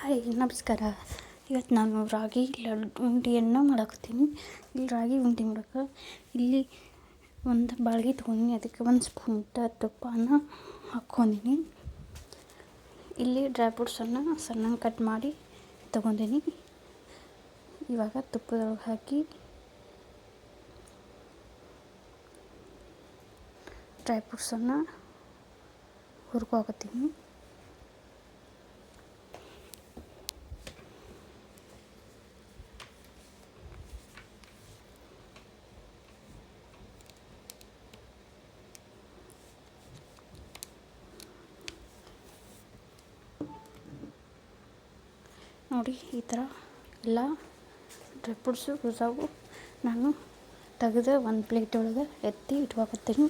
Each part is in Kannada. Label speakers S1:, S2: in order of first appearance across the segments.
S1: ಹಾಯ್, ನಮಸ್ಕಾರ. ಇವತ್ತು ನಾನು ರಾಗಿ ಲಡ್ಡು ಉಂಡೆಯನ್ನು ಮಾಡಾಕತ್ತೀನಿ. ಇಲ್ಲಿ ರಾಗಿ, ಉಂಡಿ ಮಾಡೋಕೆ. ಇಲ್ಲಿ ಒಂದು ಬಾಳ್ಗೆ ತೊಗೊಂಡಿನಿ. ಅದಕ್ಕೆ ಒಂದು ಸ್ಪೂನ್ ತುಪ್ಪನ ಹಾಕ್ಕೊಂಡಿನಿ. ಇಲ್ಲಿ ಡ್ರೈ ಫ್ರೂಟ್ಸನ್ನು ಸಣ್ಣಗೆ ಕಟ್ ಮಾಡಿ ತೊಗೊಂಡಿನಿ. ಇವಾಗ ತುಪ್ಪದೊಳಗೆ ಹಾಕಿ ಡ್ರೈ ಫ್ರೂಟ್ಸನ್ನು ಹುರ್ಕೋಕತ್ತೀನಿ. ನೋಡಿ, ಈ ಥರ ಎಲ್ಲ ಡ್ರೈ ಫ್ರೂಟ್ಸು ನಾನು ತೆಗೆದು ಒಂದು ಪ್ಲೇಟ್ ಒಳಗೆ ಎತ್ತಿ ಇಟ್ಕೋಕತ್ತೀನಿ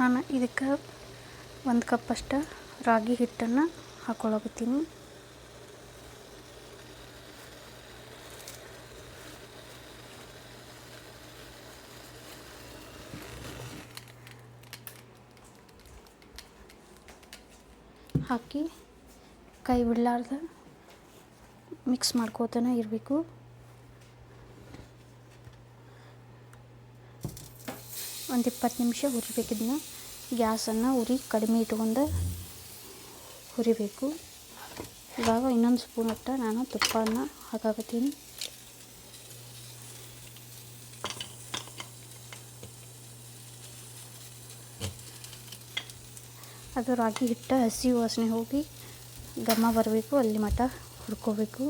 S1: ನಾನು ಇದಕ್ಕೆ ಒಂದು ಕಪ್ಪಷ್ಟು ರಾಗಿ ಹಿಟ್ಟನ್ನು ಹಾಕ್ಕೊಳಕತ್ತೀನಿ. ಹಾಕಿ ಕೈ ಬಿಡಲಾರ್ದ ಮಿಕ್ಸ್ ಮಾಡ್ಕೋತಾನೆ ಇರಬೇಕು. ಒಂದು ಇಪ್ಪತ್ತು ನಿಮಿಷ ಹುರಿಬೇಕಿದ್ನ ಗ್ಯಾಸನ್ನು ಉರಿ ಕಡಿಮೆ ಇಟ್ಕೊಂಡು ಹುರಿಬೇಕು. ಇವಾಗ ಇನ್ನೊಂದು ಸ್ಪೂನ್ ಅಟ್ಟ ನಾನು ತುಪ್ಪನ ಹಾಕಾಕತ್ತೀನಿ. ಅದು ರಾಗಿ ಹಿಟ್ಟು ಹಸಿ ವಾಸನೆ ಹೋಗಿ ಘಮ ಬರಬೇಕು, ಅಲ್ಲಿ ಮಟ ಹುರ್ಕೋಬೇಕು.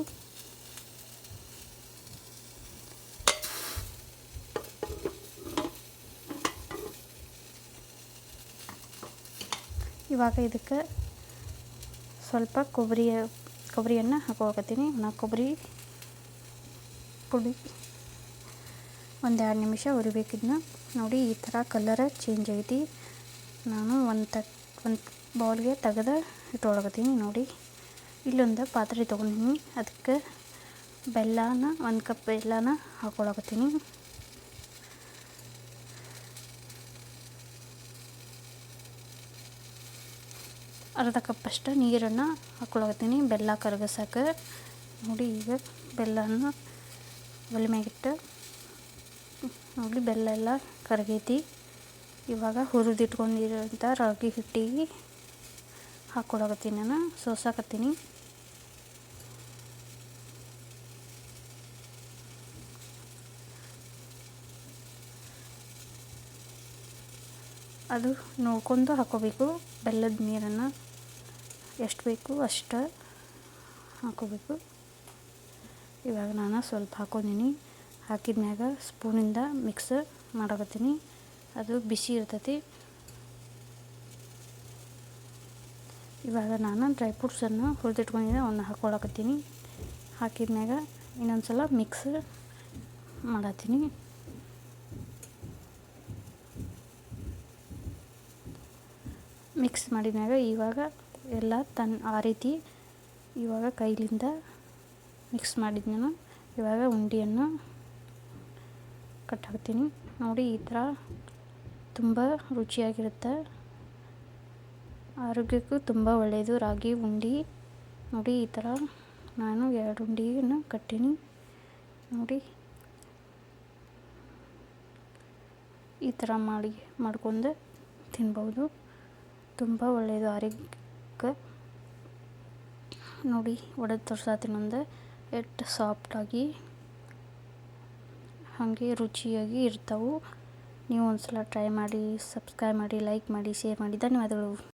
S1: ಇವಾಗ ಇದಕ್ಕೆ ಸ್ವಲ್ಪ ಕೊಬ್ಬರಿ, ಕೊಬ್ಬರಿಯನ್ನು ಹಾಕೋಕತ್ತೀನಿ. ನಾ ಕೊಬ್ಬರಿ ಪುಡಿ ಒಂದೆರಡು ನಿಮಿಷ ಹುರಿಬೇಕಿದ್ನ. ನೋಡಿ ಈ ಥರ ಕಲರ್ ಚೇಂಜ್ ಐತಿ. ನಾನು ಒಂದು ತಟ್ ಒಂದು ಬೌಲ್ಗೆ ತೆಗೆದು ಇಟ್ಕೊಳಕತ್ತೀನಿ ನೋಡಿ. ಇಲ್ಲೊಂದು ಪಾತ್ರೆ ತೊಗೊಂಡಿನಿ. ಅದಕ್ಕೆ ಬೆಲ್ಲನ, ಒಂದು ಕಪ್ ಬೆಲ್ಲನ ಹಾಕ್ಕೊಳಕತ್ತೀನಿ ಅರ್ಧ ಕಪ್ಪಷ್ಟು ನೀರನ್ನು ಹಾಕ್ಕೊಳಕತ್ತೀನಿ ಬೆಲ್ಲ ಕರಗಸಕ್ಕೆ ನೋಡಿ ಈಗ ಬೆಲ್ಲನ ಒಲೆ ಮ್ಯಾಗಿಟ್ಟು. ನೋಡಿ ಬೆಲ್ಲ ಎಲ್ಲ ಕರಗೈತಿ. ಇವಾಗ ಹುರಿದಿಟ್ಕೊಂಡಿರೋಂಥ ರಾಗಿ ಹಿಟ್ಟಿಗೆ ಹಾಕ್ಕೊಡಕತ್ತೀನಿ ನಾನು, ಸೋಸಾಕತ್ತೀನಿ. ಅದು ನೋಡ್ಕೊಂಡು ಹಾಕೋಬೇಕು ಬೆಲ್ಲದ ನೀರನ್ನು ಎಷ್ಟು ಬೇಕು ಅಷ್ಟು ಹಾಕೋಬೇಕು ಇವಾಗ ನಾನು ಸ್ವಲ್ಪ ಹಾಕೊಂಡಿನಿ ಹಾಕಿದ್ಮ್ಯಾಗ ಸ್ಪೂನಿಂದ ಮಿಕ್ಸ್ ಮಾಡಕತ್ತೀನಿ. ಅದು ಬಿಸಿ ಇರ್ತೈತಿ. ಇವಾಗ ನಾನು ಡ್ರೈ ಫ್ರೂಟ್ಸನ್ನು ಹುರಿದಿಟ್ಕೊಂಡಿದ್ದೆ, ಅವನ್ನ ಹಾಕ್ಕೊಳಕತ್ತೀನಿ. ಹಾಕಿದ್ಮ್ಯಾಗ ಇನ್ನೊಂದು ಸಲ ಮಿಕ್ಸ್ ಮಾಡತ್ತೀನಿ. ಮಿಕ್ಸ್ ಮಾಡಿದ್ಮ್ಯಾಗ ಇವಾಗ ಎಲ್ಲ ತನ್ನ ಆ ರೀತಿ ಇವಾಗ ಕೈಲಿಂದ ಮಿಕ್ಸ್ ಮಾಡಿದ್ನ ಇವಾಗ ಉಂಡೆಯನ್ನು ಕಟ್ಟಾಕ್ತೀನಿ ನೋಡಿ ಈ ಥರ ತುಂಬ ರುಚಿಯಾಗಿರುತ್ತೆ. ಆರೋಗ್ಯಕ್ಕೂ ತುಂಬ ಒಳ್ಳೆಯದು ರಾಗಿ, ಉಂಡೆ. ನೋಡಿ, ಈ ಥರ ನಾನು ಎರಡು ಉಂಡೆಯನ್ನು ಕಟ್ಟೀನಿ. ನೋಡಿ. ಈ ಥರ ಮಾಡಿ, ಮಾಡ್ಕೊಂಡು ತಿನ್ಬೋದು. ತುಂಬ ಒಳ್ಳೆಯದು ಆರೋಗ್ಯಕ್ಕೆ. ನೋಡಿ, ಒಡೆದು ತೋರ್ಸಾತೀನಿ ಒಂದು. ಎಷ್ಟು ಸಾಫ್ಟಾಗಿ, ಹಾಗೆ ರುಚಿಯಾಗಿ ಇರ್ತವೆ. ನೀವು ಒಂದು ಸಲ ಟ್ರೈ ಮಾಡಿ ಸಬ್ಸ್ಕ್ರೈಬ್ ಮಾಡಿ ಲೈಕ್ ಮಾಡಿ ಶೇರ್ ಮಾಡಿ. ಧನ್ಯವಾದಗಳು.